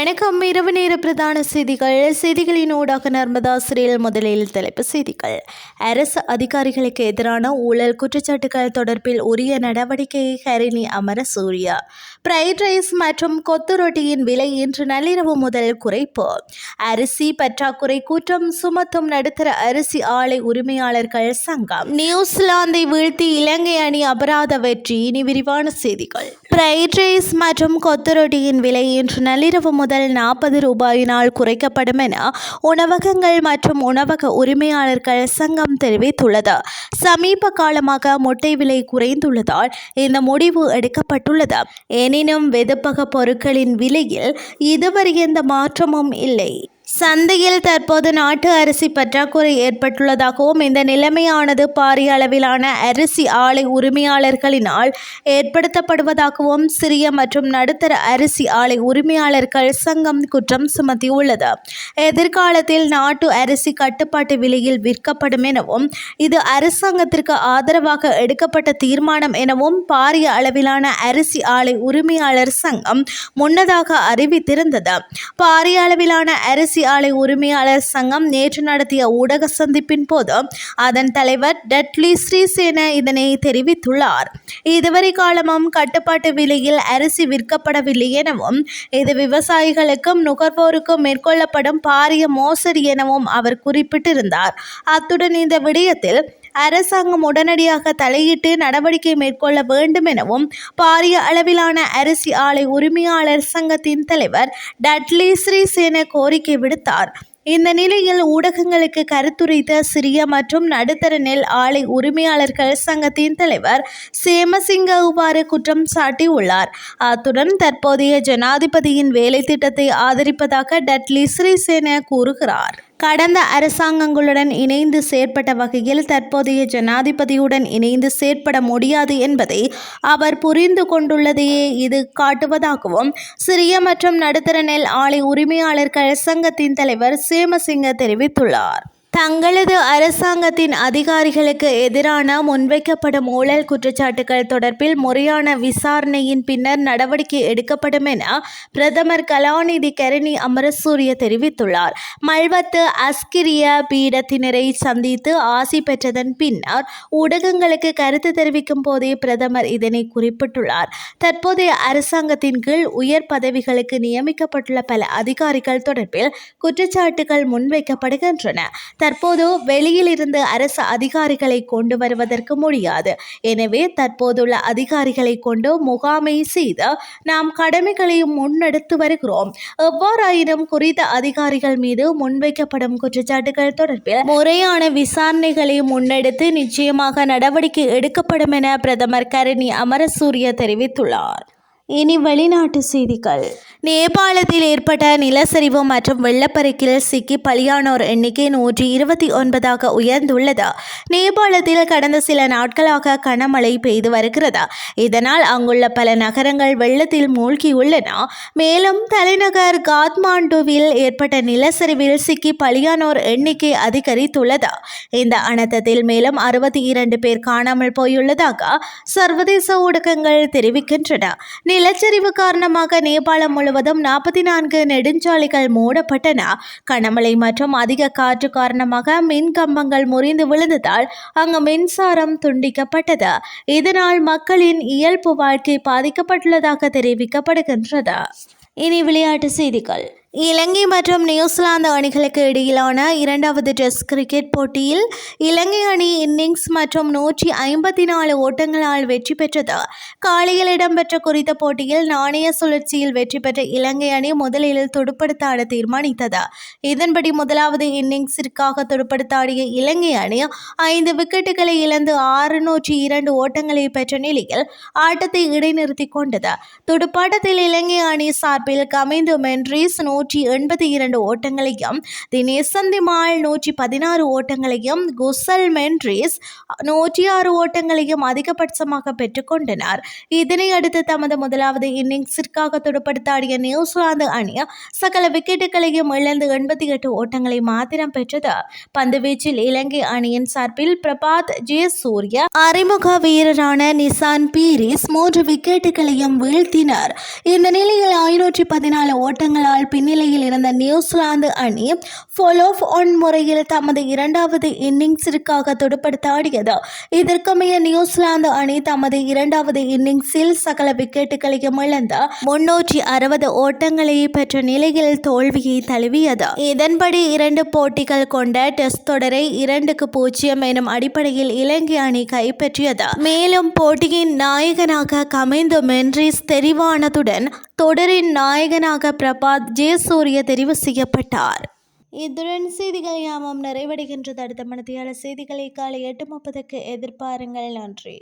எனக்கும் இரவு நேர பிரதான செய்திகள். செய்திகளின் ஊடாக நர்மதா சிறையில் முதலில் தலைப்பு செய்திகள். அரசு அதிகாரிகளுக்கு எதிரான ஊழல் குற்றச்சாட்டுகள் தொடர்பில் உரிய நடவடிக்கையை ஹரிணி அமரசூரியா. ஃப்ரைட் ரைஸ் மற்றும் கொத்து ரொட்டியின் விலை இன்று நள்ளிரவு முதல் குறைப்பு. அரிசி பற்றாக்குறை கூற்றம் சுமத்தும் நடுத்தர அரிசி ஆலை உரிமையாளர்கள் சங்கம். நியூசிலாந்தை வீழ்த்தி இலங்கை அணி அபராத வெற்றி. இனி விரிவான செய்திகள். ஃப்ரைட் ரைஸ் மற்றும் கொத்து ரொட்டியின் விலை இன்று நள்ளிரவு முதல் நாற்பது ரூபாயினால் குறைக்கப்படும் என உணவகங்கள் மற்றும் உணவக உரிமையாளர்கள் சங்கம் தெரிவித்துள்ளது. சமீப காலமாக முட்டை விலை குறைந்துள்ளதால் இந்த முடிவு எடுக்கப்பட்டுள்ளது. எனினும் வெதுப்பக பொருட்களின் விலையில் இதுவரை எந்த மாற்றமும் இல்லை. சந்தையில் தற்போது நாட்டு அரிசி பற்றாக்குறை ஏற்பட்டுள்ளதாகவும் இந்த நிலைமையானது பாரிய அளவிலான அரிசி ஆலை உரிமையாளர்களினால் ஏற்படுத்தப்படுவதாகவும் சிறிய மற்றும் நடுத்தர அரிசி ஆலை உரிமையாளர்கள் சங்கம் குற்றம் சுமத்தியுள்ளது. எதிர்காலத்தில் நாட்டு அரிசி கட்டுப்பாட்டு விலையில் விற்கப்படும் எனவும் இது அரசாங்கத்திற்கு ஆதரவாக எடுக்கப்பட்ட தீர்மானம் எனவும் பாரிய அளவிலான அரிசி ஆலை உரிமையாளர் சங்கம் முன்னதாக அறிவித்திருந்தது. பாரிய அளவிலான அரிசி ஆலை உரிமையாளர் சங்கம் நேற்று நடத்திய ஊடக சந்திப்பின் போது அதன் தலைவர் டட்லி ஸ்ரீசேன இதனை தெரிவித்துள்ளார். இதுவரை காலமும் கட்டுப்பாட்டு விலையில் அரிசி விற்கப்படவில்லை எனவும் இது விவசாயிகளுக்கும் நுகர்வோருக்கும் மேற்கொள்ளப்படும் பாரிய மோசடி எனவும் அவர் குறிப்பிட்டிருந்தார். அத்துடன் இந்த விடயத்தில் அரசாங்கம் உடனடியாக தலையிட்டு நடவடிக்கை மேற்கொள்ள வேண்டும் எனவும் பாரிய அளவிலான அரிசி ஆலை உரிமையாளர் சங்கத்தின் தலைவர் டட்லி ஸ்ரீசேன கோரிக்கை விடுத்தார். இந்த நிலையில் ஊடகங்களுக்கு கருத்துரைத்த சிறிய மற்றும் நடுத்தர நெல் ஆலை உரிமையாளர்கள் சங்கத்தின் தலைவர் சேமசிங்க உபாறு குற்றம் சாட்டியுள்ளார். அத்துடன் தற்போதைய ஜனாதிபதியின் வேலை திட்டத்தை ஆதரிப்பதாக டட்லி ஸ்ரீசேன கூறுகிறார். கடந்த அரசாங்கங்களுடன் இணைந்து செயற்பட்ட வகையில் தற்போதைய ஜனாதிபதியுடன் இணைந்து செயற்பட முடியாது என்பதை அவர் புரிந்து கொண்டுள்ளதையே இது காட்டுவதாகவும் சிறிய மற்றும் நடுத்தர நெல் ஆலை உரிமையாளர்கள் சங்கத்தின் தலைவர் சேமசிங்க தெரிவித்துள்ளார். தங்களது அரசாங்கத்தின் அதிகாரிகளுக்கு எதிரான முன்வைக்கப்படும் ஊழல் குற்றச்சாட்டுகள் தொடர்பில் முறையான விசாரணையின் பின்னர் நடவடிக்கை எடுக்கப்படும் என பிரதமர் கலாநிதி கரணி அமரசூரிய தெரிவித்துள்ளார். மல்வத்து அஸ்கிரிய பீடத்தினரை சந்தித்து ஆசி பெற்றதன் பின்னர் ஊடகங்களுக்கு கருத்து தெரிவிக்கும் போதே பிரதமர் இதனை குறிப்பிட்டுள்ளார். தற்போதைய அரசாங்கத்தின் கீழ் உயர் பதவிகளுக்கு நியமிக்கப்பட்டுள்ள பல அதிகாரிகள் தொடர்பில் குற்றச்சாட்டுகள் முன்வைக்கப்படுகின்றன. தற்போது வெளியில் இருந்து அரசு அதிகாரிகளை கொண்டு வருவதற்கு முடியாது. எனவே தற்போதுள்ள அதிகாரிகளை கொண்டு முகாமை செய்து நாம் கடமைகளையும் முன்னெடுத்து வருகிறோம். எவ்வாறாயினும் குறித்த அதிகாரிகள் மீது முன்வைக்கப்படும் குற்றச்சாட்டுகள் தொடர்பில் முறையான விசாரணைகளை முன்னெடுத்து நிச்சயமாக நடவடிக்கை எடுக்கப்படும் என பிரதமர் கரணி அமரசூரிய தெரிவித்துள்ளார். இனி வெளிநாட்டு செய்திகள். நேபாளத்தில் ஏற்பட்ட நிலச்சரிவு மற்றும் வெள்ளப்பெருக்கில் சிக்கி பலியானோர் எண்ணிக்கை நூற்றி இருபத்தி ஒன்பதாக உயர்ந்துள்ளது. நேபாளத்தில் கடந்த சில நாட்களாக கனமழை பெய்து வருகிறது. இதனால் அங்குள்ள பல நகரங்கள் வெள்ளத்தில் மூழ்கியுள்ளன. மேலும் தலைநகர் காத்மாண்டுவில் ஏற்பட்ட நிலச்சரிவில் சிக்கி பலியானோர் எண்ணிக்கை அதிகரித்துள்ளது. இந்த அனர்த்தத்தில் மேலும் அறுபத்தி இரண்டு பேர் காணாமல் போயுள்ளதாக சர்வதேச ஊடகங்கள் தெரிவிக்கின்றன. நிலச்சரிவு காரணமாக நேபாளம் முழுவதும் நாற்பத்தி நான்கு நெடுஞ்சாலைகள் மூடப்பட்டன. கனமழை மற்றும் அதிக காற்று காரணமாக மின் கம்பங்கள் முறிந்து விழுந்ததால் அங்கு மின்சாரம் துண்டிக்கப்பட்டது. இதனால் மக்களின் இயல்பு வாழ்க்கை பாதிக்கப்பட்டுள்ளதாக தெரிவிக்கப்படுகின்றது. இனி விளையாட்டு செய்திகள். இலங்கை மற்றும் நியூசிலாந்து அணிகளுக்கு இடையிலான இரண்டாவது டெஸ்ட் கிரிக்கெட் போட்டியில் இலங்கை அணி இன்னிங்ஸ் மற்றும் நூற்றி ஐம்பத்தி நாலு ஓட்டங்களால் வெற்றி பெற்றது. காலையில் இடம்பெற்ற குறித்த போட்டியில் நாணய சுழற்சியில் வெற்றி பெற்ற இலங்கை அணி முதலில் துடுப்படுத்த ஆட தீர்மானித்தது. இதன்படி முதலாவது இன்னிங்ஸிற்காக துடுப்படுத்த ஆடிய இலங்கை அணி ஐந்து விக்கெட்டுகளை இழந்து ஆறுநூற்றி இரண்டு ஓட்டங்களை பெற்ற நிலையில் ஆட்டத்தை இடைநிறுத்தி கொண்டது. துடுப்பாட்டத்தில் இலங்கை அணி சார்பில் கமிந்து மென்ட்ரீஸ் நூற்றி எண்பத்தி இரண்டு ஓட்டங்களையும் தினேஷ் நூற்றி பதினாறு ஓட்டங்களையும் குசல் மென்ட்ரிஸ் நூற்றி ஆறு ஓட்டங்களையும் அதிகபட்சமாக பெற்றுக்கொண்டனர். இதனை அடுத்து தமது முதலாவது இன்னிங்ஸிற்காக துடுப்படுத்தாடிய நியூசிலாந்து அணி சகல விக்கெட்டுகளையும் இழந்து எண்பத்தி எட்டு ஓட்டங்களை மாத்திரம் பெற்றது. பந்துவீச்சில் இலங்கை அணியின் சார்பில் பிரபாத் ஜே சூர்யா அறிமுக வீரரான நிசான் பீரிஸ் மூன்று விக்கெட்டுகளையும் வீழ்த்தினர். இந்த நிலையில் ஐநூற்றி பதினாலு ஓட்டங்களால் பின்னிலை முன்னிலையில் இருந்த நியூசிலாந்து அணி ஃபாலோ ஆன் முறையில் தமது இரண்டாவது இன்னிங்ஸிற்காக துடுப்படுத்தாடியது இதற்கமைய நியூசிலாந்து அணி தமது இரண்டாவது இன்னிங்ஸில் சகல விக்கெட்டுகளையும் இழந்த முன்னூற்றி அறுபது ஓட்டங்களை பெற்ற நிலையில் தோல்வியை தழுவியது. இதன்படி இரண்டு போட்டிகள் கொண்ட டெஸ்ட் தொடரை இரண்டுக்கு பூஜ்ஜியம் எனும் அடிப்படையில் இலங்கை அணி கைப்பற்றியது. மேலும் போட்டியின் நாயகனாக கமைந்து மென்றிஸ் தெரிவானதுடன் தொடரின் நாயகனாக பிரபாத் ஜே சூரிய தெரிவு செய்யப்பட்டார். இத்துடன் செய்திகள் யாமம் நிறைவடைகின்றது. அடுத்த மனதியாளர் செய்திகளை காலை எட்டு முப்பதுக்கு எதிர்பாருங்கள். நன்றி.